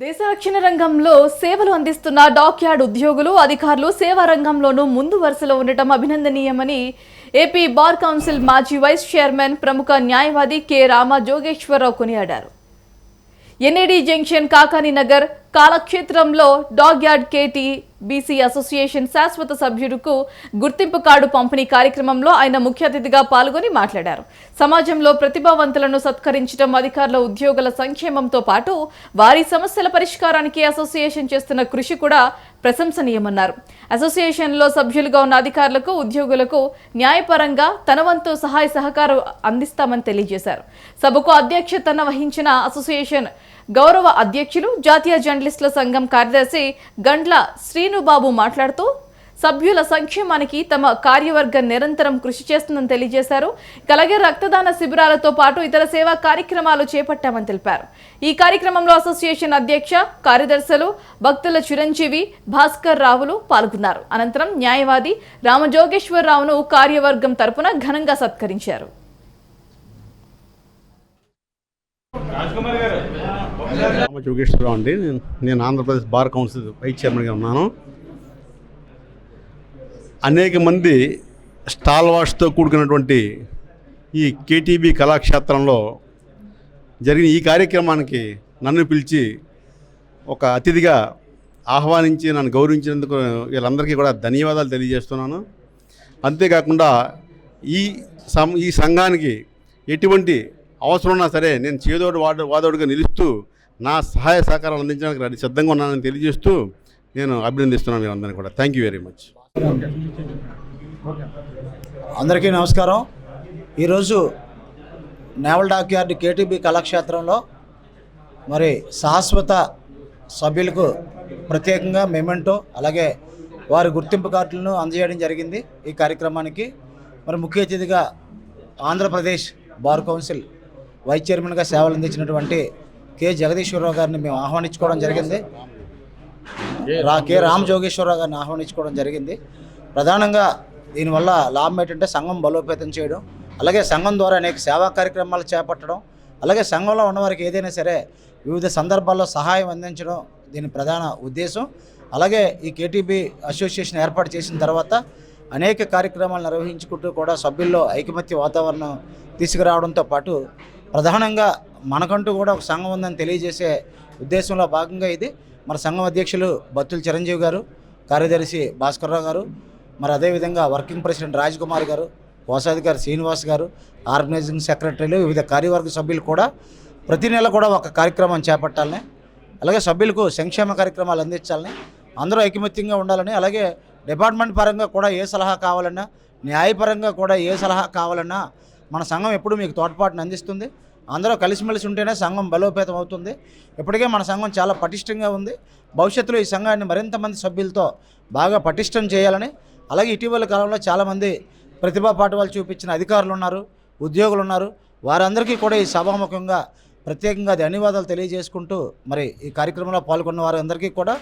దేశ రక్షణ రంగంలో సేవలు అందిస్తున్న డాక్యార్డ్ ఉద్యోగులు అధికారులు సేవా రంగంలోనూ ముందు వరుసలో ఉండటం అభినందనీయమని ఏపీ బార్ కౌన్సిల్ మాజీ వైస్ చైర్మన్ ప్రముఖ న్యాయవాది కె రామ జోగేశ్వరరావు కొనియాడారు. NAD junction Kakani Nagar కాలక్షేత్రంలో dog yard KT BC association శాశ్వత సభ్యుడుకు గుర్తింపు కార్డు పంపిణీ కార్యక్రమంలో ఆయన ముఖ్య అతిథిగా పాల్గొని మాట్లాడారు. సమాజంలో ప్రతిభావంతులను సత్కరించడం అధికారుల ఉద్యోగుల సంక్షేమంతో పాటు వారి సమస్యల పరిష్కారానికి అసోసియేషన్ చేస్తున్న కృషి కూడా ప్రశంసనీయమన్నారు. అసోసియేషన్లో సభ్యులుగా ఉన్న అధికారులకు ఉద్యోగులకు న్యాయపరంగా తన వంతు సహాయ సహకారం అందిస్తామని తెలియజేశారు. సభకు అధ్యక్షతన వహించిన అసోసియేషన్ గౌరవ అధ్యక్షులు జాతీయ జర్నలిస్టుల సంఘం కార్యదర్శి గండ్ల శ్రీనుబాబు మాట్లాడుతూ సభ్యుల సంక్షేమానికి తమ కార్యవర్గం నిరంతరం కృషి చేస్తుందని తెలియజేశారు. కలగే అలాగే రక్తదాన శిబిరాలతో పాటు ఇతర సేవా కార్యక్రమాలు చేపట్టామని తెలిపారు. ఈ కార్యక్రమంలో అసోసియేషన్ అధ్యక్ష కార్యదర్శులు భక్తుల చిరంజీవి భాస్కర్ రావులు పాల్గొన్నారు. అనంతరం న్యాయవాది రామజోగేశ్వరరావును కార్యవర్గం తరపున ఘనంగా సత్కరించారు రామ జోగేశ్వరరావు అండి. నేను- ఆంధ్రప్రదేశ్ బార్ కౌన్సిల్ వైస్ చైర్మన్గా ఉన్నాను. అనేక మంది స్టాల్ వాష్తో కూడుకున్నటువంటి ఈ కేటీబీ కళాక్షేత్రంలో జరిగిన ఈ కార్యక్రమానికి నన్ను పిలిచి ఒక అతిథిగా ఆహ్వానించి నన్ను గౌరవించినందుకు వీళ్ళందరికీ కూడా ధన్యవాదాలు తెలియజేస్తున్నాను. అంతేకాకుండా ఈ సం ఈ సంఘానికి ఎటువంటి అవసరం ఉన్నా సరే నేను చేదోడు వాడు వాదోడుగా నిలుస్తూ నా సహాయ సహకారాలు అందించడానికి రెడీ సిద్ధంగా ఉన్నానని తెలియజేస్తూ నేను అభినందిస్తున్నాను మీరందరినీ కూడా. థ్యాంక్ యూ వెరీ మచ్ అందరికీ నమస్కారం. ఈరోజు నేవల్ డాక్యార్డ్ కేటీబీ కళాక్షేత్రంలో మరి శాశ్వత సభ్యులకు ప్రత్యేకంగా మెమెంటో అలాగే వారి గుర్తింపు కార్డులను అందజేయడం జరిగింది ఈ కార్యక్రమానికి. మరి ముఖ్య అతిథిగా ఆంధ్రప్రదేశ్ బార్ కౌన్సిల్ వైస్ చైర్మన్గా సేవలు అందించినటువంటి కె. జగదీశ్వరరావు గారిని మేము ఆహ్వానించుకోవడం జరిగింది. రా కె. రామ్ జోగేశ్వరరావు గారిని ఆహ్వానించుకోవడం జరిగింది. ప్రధానంగా దీనివల్ల లాభం ఏంటంటే సంఘం బలోపేతం చేయడం అలాగే సంఘం ద్వారా అనేక సేవా కార్యక్రమాలు చేపట్టడం అలాగే సంఘంలో ఉన్నవారికి ఏదైనా సరే వివిధ సందర్భాల్లో సహాయం అందించడం దీని ప్రధాన ఉద్దేశం. అలాగే ఈ కేటీబీ అసోసియేషన్ ఏర్పాటు చేసిన తర్వాత అనేక కార్యక్రమాలు నిర్వహించుకుంటూ కూడా సభ్యుల్లో ఐకమత్య వాతావరణం తీసుకురావడంతో పాటు ప్రధానంగా మనకంటూ కూడా ఒక సంఘం ఉందని తెలియజేసే ఉద్దేశంలో భాగంగా ఇది. మన సంఘం అధ్యక్షులు బత్తుల చిరంజీవి గారు కార్యదర్శి భాస్కర్రావు గారు మరి అదేవిధంగా వర్కింగ్ ప్రెసిడెంట్ రాజ్ కుమార్ గారు కోశాధికారి శ్రీనివాస్ గారు ఆర్గనైజింగ్ సెక్రటరీలు వివిధ కార్యవర్గ సభ్యులు కూడా ప్రతి నెల కూడా ఒక కార్యక్రమం చేపట్టాలని అలాగే సభ్యులకు సంక్షేమ కార్యక్రమాలు అందించాలని అందరూ ఐకమత్యంగా ఉండాలని అలాగే డిపార్ట్మెంట్ పరంగా కూడా ఏ సలహా కావాలన్నా న్యాయపరంగా కూడా ఏ సలహా కావాలన్నా మన సంఘం ఎప్పుడు మీకు తోడ్పాటును అందిస్తుంది. అందరూ కలిసిమెలిసి ఉంటేనే సంఘం బలోపేతం అవుతుంది. ఇప్పటికే మన సంఘం చాలా పటిష్టంగా ఉంది. భవిష్యత్తులో ఈ సంఘాన్ని మరింత మంది సభ్యులతో బాగా పటిష్టం చేయాలని అలాగే ఇటీవల కాలంలో చాలామంది ప్రతిభా పాఠవాలు చూపించిన అధికారులు ఉన్నారు ఉద్యోగులు ఉన్నారు. వారందరికీ కూడా ఈ సభాముఖంగా ప్రత్యేకంగా ధన్యవాదాలు తెలియజేసుకుంటూ మరి ఈ కార్యక్రమంలో పాల్గొన్న వారందరికీ కూడా